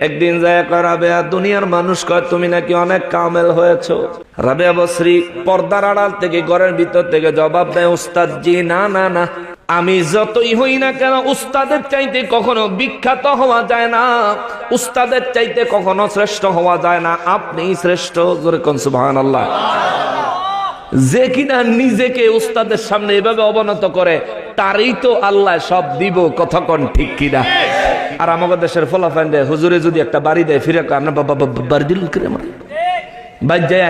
একদিন যায় রাবেয়া দুনিয়ার মানুষ কয়, তুমি নাকি অনেক কামেল হয়েছো? রাবেয়া বসরি পর্দার আড়াল থেকে, ঘরের ভিতর থেকে জবাব দেয় উস্তাদ জি, না না না। আমি যতই হই না কেন, উস্তাদের চাইতে কখনো বিখ্যাত হওয়া যায় না। উস্তাদের চাইতে কখনো শ্রেষ্ঠ হওয়া যায় না। আপনি শ্রেষ্ঠ কোন সুবহানাল্লাহ। যে কিনা নিজেকে উস্তাদের সামনে এভাবে অবনত করে, তারই তো আল্লাহ সব দিব কতক্ষণ ঠিক কিনা। আর আমাদের দেশের ফলাফান্ডে হুজুরে যদি একটা বাড়ি দেয়, ফিরে আমরা বাবা বাড়ি দিল করে আমার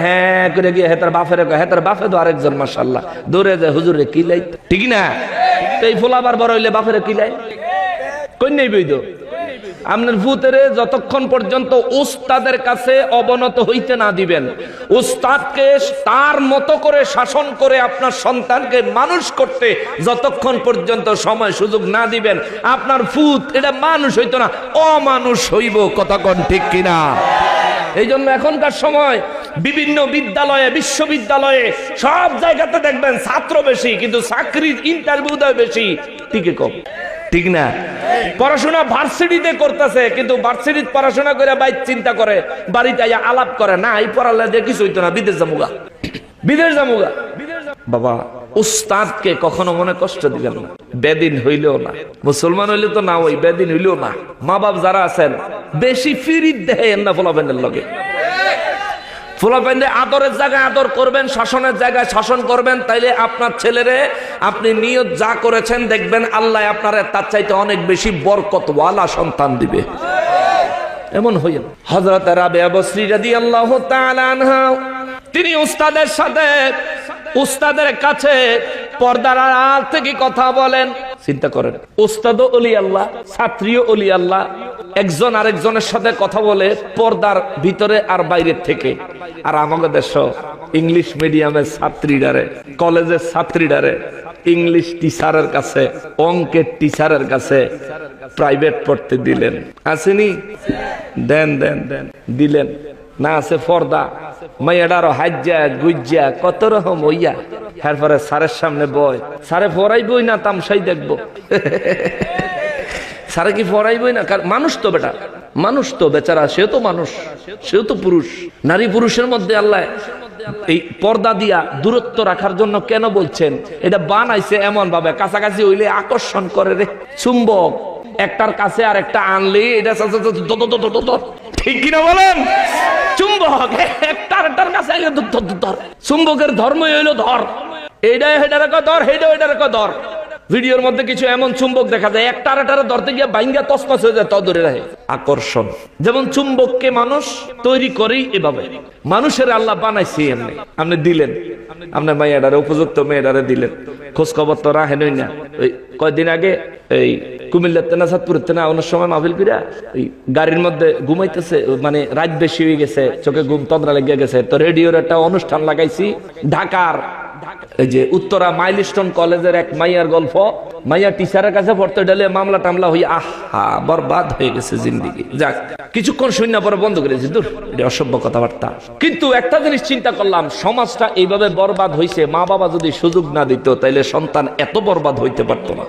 হ্যাঁ করে গিয়ে হেতার বাফের হেতার বাফে তো আরেকজন মাসাল্লাহ দৌড়ে যায় হুজুরে কি লাই ঠিক না? এই ফোলাবার বড় হইলে বাফের কি লাই কন্যাই বৈধ। আপনার ভূতেরে যতক্ষণ পর্যন্ত উস্তাদের কাছে অবনত হইতে না দিবেন, উস্তাদকে তার মতো করে শাসন করে আপনার সন্তানকে মানুষ করতে যতক্ষণ পর্যন্ত সময় সুযোগ না দিবেন, আপনার ভূত এটা মানুষ হইতো না, অমানুষ হইব, কথা কন ঠিক কিনা? এই জন্য এখনকার সময় বিভিন্ন বিদ্যালয়ে, বিশ্ববিদ্যালয়ে, সব জায়গাতে দেখবেন ছাত্র বেশি, কিন্তু চাকরির ইন্টারভিউ দেয় বেশি। টিকে কম ঠিক না? পড়াশোনা ভার্সিটিতে করতেছে, কিন্তু ভার্সিটিতে পড়াশোনা করে বাইক চিন্তা করে, বাড়িতে আলাপ করে, না, এই পড়ালে দিয়ে কিছু হইতো না, বিদেশ যামুগা বিদেশ যামুগা বাবা, উস্তাদকে কখনো মনে কষ্ট দিবেন না। বেদিন হইলেও না। মুসলমান হইলে তো না ওই, বেদিন হইলেও না। মা বাপ যারা আছেন, বেশি ফিরিত দেয় না ফলাফেন্ডের লগে। ফুলাপাইন্দে আদরের জায়গায় আদর করবেন, শাসনের জায়গায় শাসন করবেন, তাইলে আপনার ছেলেরে আপনি নিয়ত যা করেছেন দেখবেন আল্লাহ আপনার তার চাইতে অনেক বেশি বরকতওয়ালা সন্তান দিবে। এমন হইল হজরত রাবেয়া বসরি রাদিয়াল্লাহু তাআলা আনহা, তিনি উস্তাদের সাথে, উস্তাদের কাছে পর্দার আড়াল থেকে কথা বলেন। চিন্তা করেন। উস্তাদও অলি আল্লাহ, ছাত্রীও অলি আল্লাহ। একজন আরেকজনের সাথে কথা বলে পর্দার ভিতরে আর বাইরের থেকে। আর আমাদের দেশ, ইংলিশ মিডিয়ামের ছাত্রীডারে, কলেজের ছাত্রীডারে, ইংলিশ টিচারের কাছে, অঙ্কের টিচারের কাছে প্রাইভেট পড়তে দিলেন। আসেনি? দেন দেন দেন, দিলেন। না আছে পর্দা মাইয়াডারও হাজ্জা গুজ্জা কত রকম হইয়া এরপরে স্যারের সামনে বয় স্যারে পড়াইবই না তামসাই দেখব স্যারে কি পড়াইবই না মানুষ তো বেটা মানুষ তো বেচারা সেও তো মানুষ সেও তো পুরুষ নারী পুরুষের মধ্যে আল্লাহ এই পর্দা দিয়া দূরত্ব রাখার জন্য কেন বলছেন এটা বানাইছে এমন ভাবে কাছাকাছি হইলে আকর্ষণ করে রে চুম্বক একটার কাছে আর একটা আনলে এটা ঠিক কিনা বলেন? চুম্বক একটার কাছে। চুম্বকের ধর্মই হইল ধর। এইটা হেডার ধর হেডা কয় ধর। ভিডিওর মধ্যে কিছু এমন চুম্বক দেখা যায়, একটা আরেকটারে ধরতে গিয়ে বাইঙ্গা তসমাস হয়ে যায় ত ধরে রাখে। আকর্ষণ। যেমন চুম্বককে মানুষ তৈরি করেই এভাবে। মানুষের আল্লাহ বানাইছে এমনি। আপনি দিলেন। আপনার মাইয়াডারে উপযুক্ত মেয়েডারে দিলেন। খোঁজ খবর তো রাখেনই না। ওই কয়দিন আগে এই কুমিল্লার তেনা সাতপুরের তেনা অনেক সময় মাহফিল করিয়া ওই গাড়ির মধ্যে ঘুমাইতেছে মানে রাত বেশি হয়ে গেছে, চোখে ঘুম তন্দ্রা লেগে গেছে। তো রেডিওর একটা অনুষ্ঠান লাগাইছি, ঢাকার যে উত্তরা মাইলস্টোন কলেজের এক মাইয়ার গল্প। মাইয়া টিচারের কাছে পড়তে ডেলে মামলা টামলা হয়ে আহা, বরবাদ হয়ে গেছে জিন্দিগি। যাক, কিছুক্ষণ শূন্য পরে বন্ধ করেছি দূর, এটা অসভ্য কথাবার্তা। কিন্তু একটা জিনিস চিন্তা করলাম, সমাজটা এইভাবে বরবাদ হয়েছে মা বাবা যদি সুযোগ না দিত, তাইলে সন্তান এত বরবাদ হইতে পারতো না।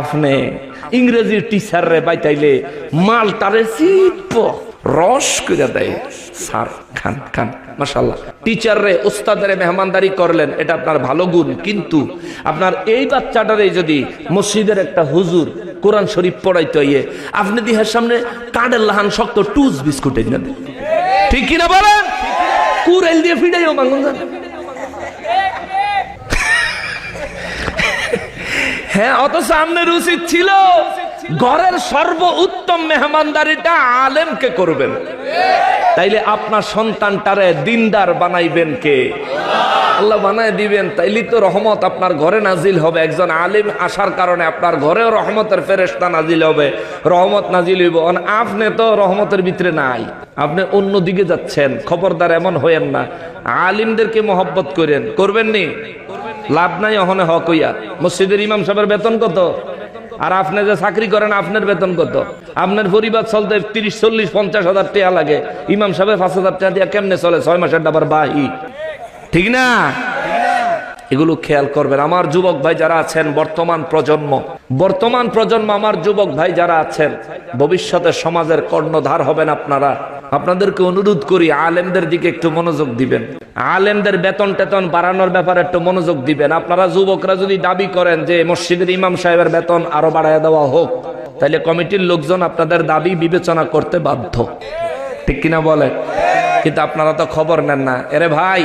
আপনি ইংরেজির টিচার রে বাইতাইলে মালটারে চিপ। রস করে দেয়। স্যার, খান খান মাসাল্লাহ টিচার রে মেহমানদারি করলেন, এটা আপনার ভালো গুণ। কিন্তু আপনার এই বাচ্চাটারে যদি মসজিদের একটা হুজুর কোরআন শরীফ পড়াইতে ইয়ে আপনি দিহার সামনে কাডের লাহান শক্ত টুজ বিস্কুট এনে দেন? ঠিক কিনা বলেন? কুরেল দিয়ে ফিডাইও মাঙ্গন জান। হ্যাঁ অথচ আপনার উচিত ছিল ঘরের সর্ব উত্তম মেহমানদারিটা আলেমকে করবেন। তাইলে আপনার সন্তানটারে দিনদার বানাইবেন কে? আল্লাহ বানায় দিবেন, তাইলে তো রহমত আপনার ঘরে নাজিল হবে। একজন আলিম আসার কারণে আপনার ঘরেও রহমতের ফেরেস্তা নাজিল হবে। রহমত নাজিল হইব। আপনি তো রহমতের ভিতরে নাই। আপনি অন্য দিকে যাচ্ছেন। খবরদার এমন হইয়েন না। আলিমদেরকে মহব্বত করেন। করবেন নি? লাভ নাই অহনে হক হইয়া। মসজিদের ইমাম সাহেবের বেতন কত? আর আপনি যে চাকরি করেন, আপনার বেতন কত? আপনার পরিবার চলতে তিরিশ, চল্লিশ, পঞ্চাশ হাজার টাকা লাগে। ইমাম সাহেব পাঁচ হাজার টাকা দিয়ে কেমনে চলে? ছয় মাসের ডাবার বাহি। ঠিক না? এগুলো খেয়াল করবেন। আমার যুবক ভাই যারা আছেন, বর্তমান প্রজন্ম। বর্তমান প্রজন্ম, আমার যুবক ভাই যারা আছেন, ভবিষ্যতে সমাজের কর্ণধার হবেন আপনারা। আপনাদেরকে অনুরোধ করি, আলেমদের দিকে একটু মনোযোগ দিবেন। আলেমদের বেতন টেতন বাড়ানোর ব্যাপারে একটু মনোযোগ দিবেন। আপনারা যুবকরা যদি দাবি করেন যে মসজিদের ইমাম সাহেবের বেতন আরও বাড়ায় দেওয়া হোক, তাহলে কমিটির লোকজন আপনাদের দাবি বিবেচনা করতে বাধ্য। ঠিক কিনা বলে? কিন্তু আপনারা তো খবর নেন না। এরে ভাই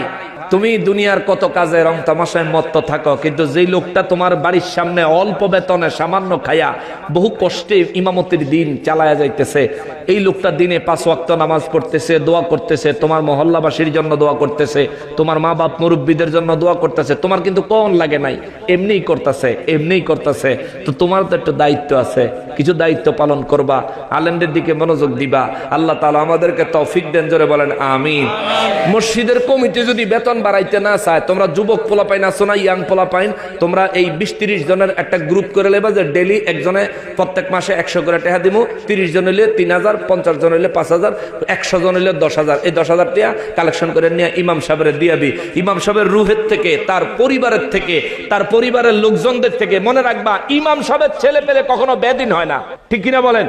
তুমি দুনিয়ার কত কাজে রং তামাশায় মত্ত থাকো, কিন্তু যেই লোকটা তোমার বাড়ির সামনে অল্প বেতনে সামান্য খায়া বহু কষ্টে ইমামতির দিন চালায়া যাইতেছে, এই লোকটা দিনে পাঁচ ওয়াক্ত নামাজ পড়তেছে, দোয়া করতেছে, তোমার মহল্লাবাসীর জন্য দোয়া করতেছে, তোমার মা বাপ মুরব্বীদের জন্য দোয়া করতেছে, তোমার কিন্তু কোন লাগে নাই, এমনিই করতেছে এমনিই করতেছে, তো তোমার তো একটু দায়িত্ব আছে, কিছু দায়িত্ব পালন করবা, আলেমদের দিকে মনোযোগ দিবা, আল্লাহ তাআলা আমাদেরকে তৌফিক দেন, জোরে বলেন, আমিন। মসজিদের কমিটি যদি বেতন বাড়াইতে না চায়, তোমরা যুবক পোলা আছো না, ইয়াং পোলা পাইন তোমরা এই বিশ তিরিশ জনের একটা গ্রুপ করে লেবা যে ডেলি একজনে প্রত্যেক মাসে একশো করে টাকা দিব তিরিশ জন হইলে তিন হাজার, পঞ্চাশ জন হইলে পাঁচ হাজার, একশো জন হইলে দশ হাজার। এই দশ হাজার টাকা কালেকশন করে নিয়ে ইমাম সাহেবের দিয়াবি ইমাম সাহেবের রুহের থেকে, তার পরিবারের থেকে, তার পরিবারের লোকজনদের থেকে মনে রাখবা, ইমাম সাহেবের ছেলে পেলে কখনো বেদিন হয় না। ঠিক কিনা বলেন?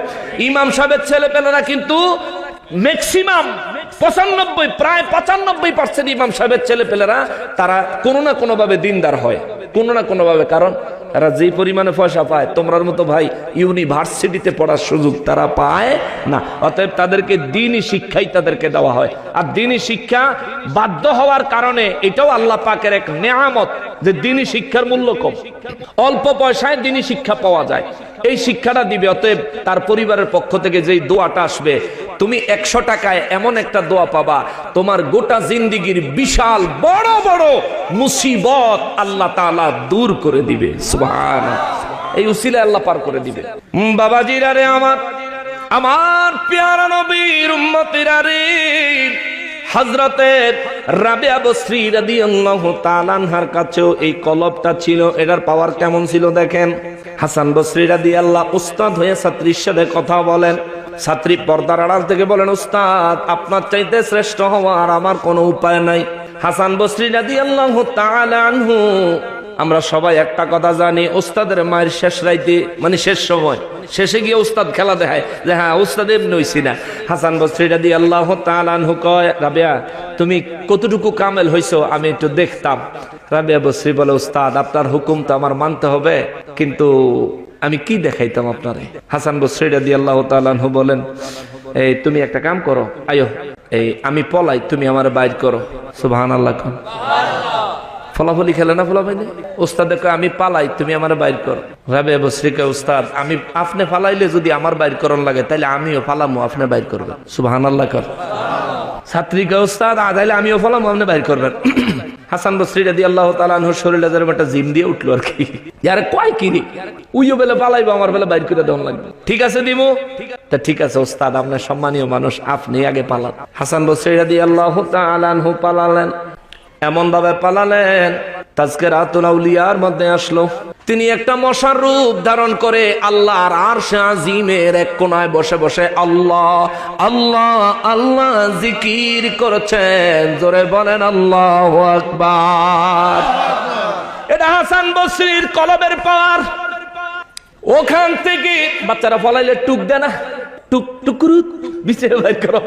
ইমাম সাহেবের ছেলে পেলেরা কিন্তু ম্যাক্সিমাম পঁচানব্বই, প্রায় পঁচানব্বই পার্সেন্ট ইমাম সাহেবের ছেলে পেলেরা তারা কোনো না কোনো ভাবে দিনদার হয়। কোনো না কোনো ভাবে কারণ তারা যেই পরিমাণে পয়সা পায়, তোমরার মতো ভাই ইউনিভার্সিটিতে পড়ার সুযোগ তারা পায় না। অতএব তাদেরকে দিনই শিক্ষাই তাদেরকে দেওয়া হয়। আর দিনই শিক্ষা বাধ্য হওয়ার কারণে এটাও আল্লাহ পাকের এক নেয়ামত যে দিনই শিক্ষার মূল্য কম। অল্প পয়সায় দিনই শিক্ষা পাওয়া যায়। এই শিক্ষাটা দিবে, অতএব তার পরিবারের পক্ষ থেকে যেই দোয়াটা আসবে তুমি একশো টাকায় এমন একটা দোয়া পাবা, তোমার গোটা জিন্দিগির বিশাল বড় বড় মুসিবত আল্লাহ তাআলা দূর করে দিবে। এই উসিলে আল্লাহ পার করে দিবে। বাবাজিরা রে আমার আমার পেয়ারা নবীর উম্মতিরা রে হজরতের রাবিয়া আবশ্রী রাদি আল্লাহ তালানহার কাছেও এই কলবটা ছিল। এটার পাওয়ার কেমন ছিল দেখেন? হাসান বশ্রী রাদি আল্লাহ উস্তাদ হয়ে ছাত্রীর সাথে কথা বলেন। ছাত্রী পর্দার আড়াল থেকে বলেন, উস্তাদ, আপনার চাইতে শ্রেষ্ঠ হওয়ার আমার কোনো উপায় নাই। হাসান বশ্রী রাদি আল্লাহ আনহু আমরা সবাই একটা কথা জানি ওস্তাদের মায়ের শেষ রাইতে মানে শেষ সময়, শেষে গিয়ে উস্তাদ খেলা দেখায় যে হ্যাঁ উস্তাদ এমনি না। হাসান বস্রিটা দিয়ে আল্লাহ তালানহু কয়, রাবিয়া, তুমি কতটুকু কামেল হইছো আমি একটু দেখতাম। রাবিয়া বস্রি বলে, উস্তাদ, আপনার হুকুম তো আমার মানতে হবে, কিন্তু আমি কি দেখাইতাম আপনারে? হাসান বস্রিটা দিয়ে আল্লাহ তালানহু বলেন, এই, তুমি একটা কাম করো, আয়ো, এই, আমি পলাই, তুমি আমার বাইর করো। সুবহান আল্লাহ ফলাফলি খেলে না ফলাফলি উস্তাদে কয়, আমি পালাই, তুমি আমার বাইর কর। রাবে বসরিকা উস্তাদ আমি আপনি ফালাইলে যদি আমার বাইর করন লাগে তাহলে আমিও ফালামো, আপনি বাইর করবেন। সুবহান আল্লাহ কর ছাত্রীকে উস্তাদ আদাইলে আমিও ফলামো, আপনি বাইর করবেন। হাসান বসরি রাদি আল্লাহ তালানহর শরীরে যেরকম একটা জিম দিয়ে উঠল আর কি। ইয়ারে কয় কি রে? উইও বেলে পালাইবো আমার বেলা বাইর করে দেওয়ান লাগবে। ঠিক আছে দিমু? তা ঠিক আছে, ওস্তাদ আপনার সম্মানীয় মানুষ, আপনি আগে পালান। হাসান বসরি রাদি আল্লাহ তালানহু পালালেন। এমন ভাবে পালালেন। তাজকের আতুলাউলিয়ার মধ্যে আসলো। তিনি একটা মশার রূপ ধারণ করে আল্লাহর আর আজিমের এক কোনায় বসে বসে আল্লাহ আল্লাহ আল্লাহ জিকির করছেন। জোরে বলেন আল্লাহ আকবার। এটা হাসান বসরির কলবের পাওয়ার। ওখান থেকে বাচ্চারা ফলাইলে টুক দেয় না। টুক টুকরু বাইর করো।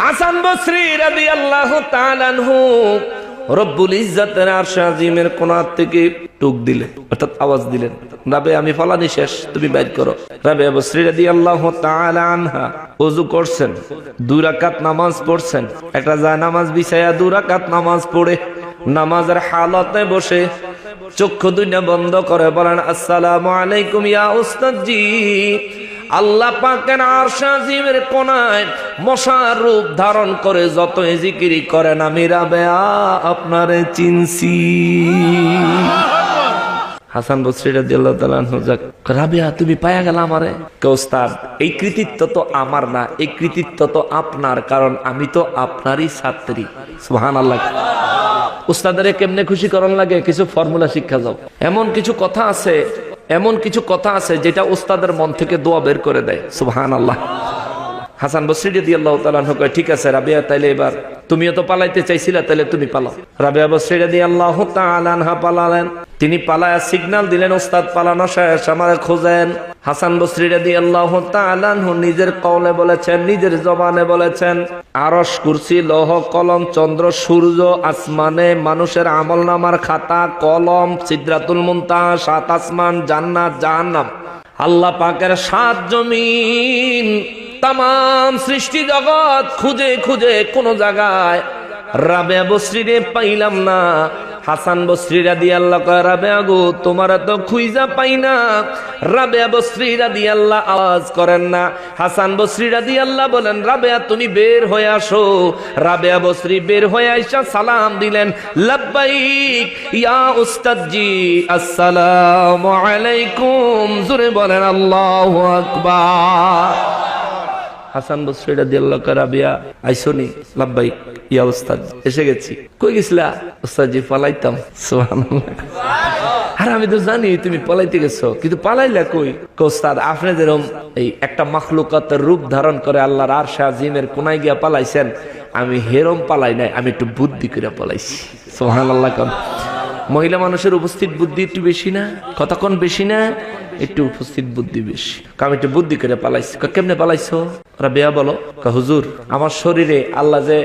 হাসান বসরি রাদি আল্লাহ তালানহু রব্বুল ইজ্জাতের আরশ আজিমের কোনার থেকে টুক দিলে, অর্থাৎ আওয়াজ দিলেন, রাবে, আমি ফলানি শেষ, তুমি বাইর করো। রাবে বসরি রাদি আল্লাহ আনহা ওযু করছেন দুই রাকাত নামাজ পড়ছেন, একটা যায় নামাজ বিছায়া দুই রাকাত নামাজ পড়ে, নামাজের হালতে বসে চক্ষু দুইটা বন্ধ করে বলেন, আসসালামু আলাইকুম ইয়া উস্তাদজি। আল্লাহ পাকের আরশাজিমের কোনায় মশার রূপ ধারণ করে যত জিকিরি করেন, আমি রাবেয়া আপনারে চিনছি। হাসান বসরি রাদিয়াল্লাহু তাআলা যাক তুমি পায়া গেল আমারে? কে এই কৃতিত্ব তো আমার না, এই কৃতিত্ব তো আপনার, কারণ আমি তো আপনারই ছাত্রী। সুবহানাল্লাহ। উস্তাদের কেমনে খুশি করন লাগে? কিছু ফর্মুলা শিক্ষা যাও এমন কিছু কথা আছে এমন কিছু কথা আছে যেটা ওস্তাদের মন থেকে দোয়া বের করে দেয়। সুবহান আল্লাহ হাসান বসরি দিয়ে আল্লাহ কয়, ঠিক আছে রাবিয়া, তাইলে এবার তুমিও তো পালাইতে চাইছিলা, তাইলে তুমি পালাও। রাবিয়া বসরি দিয়ে আল্লাহ তালানহা পালালেন। তিনি পালায়া সিগন্যাল দিলেন, ওস্তাদ, পালানো শেষ, আমার খোঁজেন। হাসান বসরি দিয়ে আল্লাহ তালানহু নিজের কলে বলেছেন, নিজের জবানে বলেছেন আরস কুরসি, লৌহ, কলম, চন্দ্র, সূর্য, আসমানে মানুষের আমল নামার খাতা, কলম, সিদ্রাতুল মুনতা সাত আসমান, জান্নাত, জাহান্নাম। আল্লাহ পাকের সাত জমিন তাম সৃষ্টি জগৎ খুঁজে খুঁজে কোন জায়গায়। রাবেয়া বসরিরে পাইলাম না। হাসান বসরিরা দিয়ে আল্লাহ রাবেয়া গো তোমার তো খুইজা পাই না। রাবেয়া বসরিরা দিয়ে আল্লাহ আওয়াজ করেন না। হাসান বসরিরা দিয়ে আল্লাহ বলেন রাবেয়া তুমি বের হয়ে আসো। রাবেয়া বসরি বের হয়ে আইসা সালাম দিলেন, লাব্বাইক, ইয়া উস্তাদজি, আসসালামু আলাইকুম। জোরে বলেন, আল্লাহু আকবার। হাসান বসরিটা দিয়াল্লাহ রাবিয়া আইসনি লাব্বাই ইয়া উস্তাদ এসে গেছি। কই গেছিলা? উস্তাদজি পালাইতাম। সুবহানাল্লাহ। আর আমি তো জানি তুমি পালাইতে গেছো, কিন্তু পালাইলা কই? কোস্তাদ আপনি যেরকম এই একটা মাখলুকাতের রূপ ধারণ করে আল্লাহর আর শাহিমের কোনায় গিয়া পালাইছেন, আমি হেরম পালাই নাই, আমি একটু বুদ্ধি করে পালাইছি। সোহান আল্লাহ মহিলা মানুষের উপস্থিত বুদ্ধি একটু বেশি না? কতক্ষণ বেশি না? একটু উপস্থিত বুদ্ধি বেশি। কাম আমি একটু বুদ্ধি করে পালাইছি। কেমনে পালাইছো? ওরা বেয়া বলো। হুজুর, আমার শরীরে আল্লাহ যে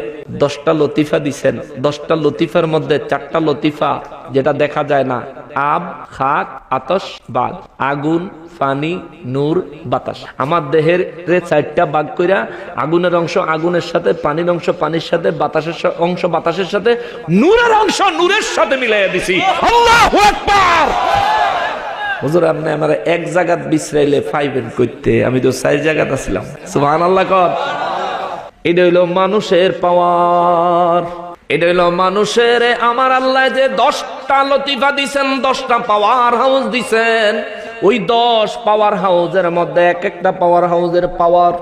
দশটা লতিফা দিছেন, দশটা লতিফার মধ্যে চারটা লতিফা যেটা দেখা যায় না আব খাক আতস, বাদ। আগুন পানি নূর, বাতাস। আমার দেহের চারটা বাদ কইরা আগুনের অংশ আগুনের সাথে, পানির অংশ পানির সাথে, বাতাসের অংশ বাতাসের সাথে, নূরের অংশ নূরের সাথে মিলাইয়া দিছি। আল্লাহু আকবার! এক আমি তো চার আছিলাম। এটা হইল মানুষের পাওয়ার। এটা হইল মানুষের, আমার আল্লাহ যে দশটা লতিফা দিছেন, দশটা পাওয়ার হাউস দিছেন, ওই দশ পাওয়ার হাউসের মধ্যে এক একটা পাওয়ার হাউসের পাওয়ার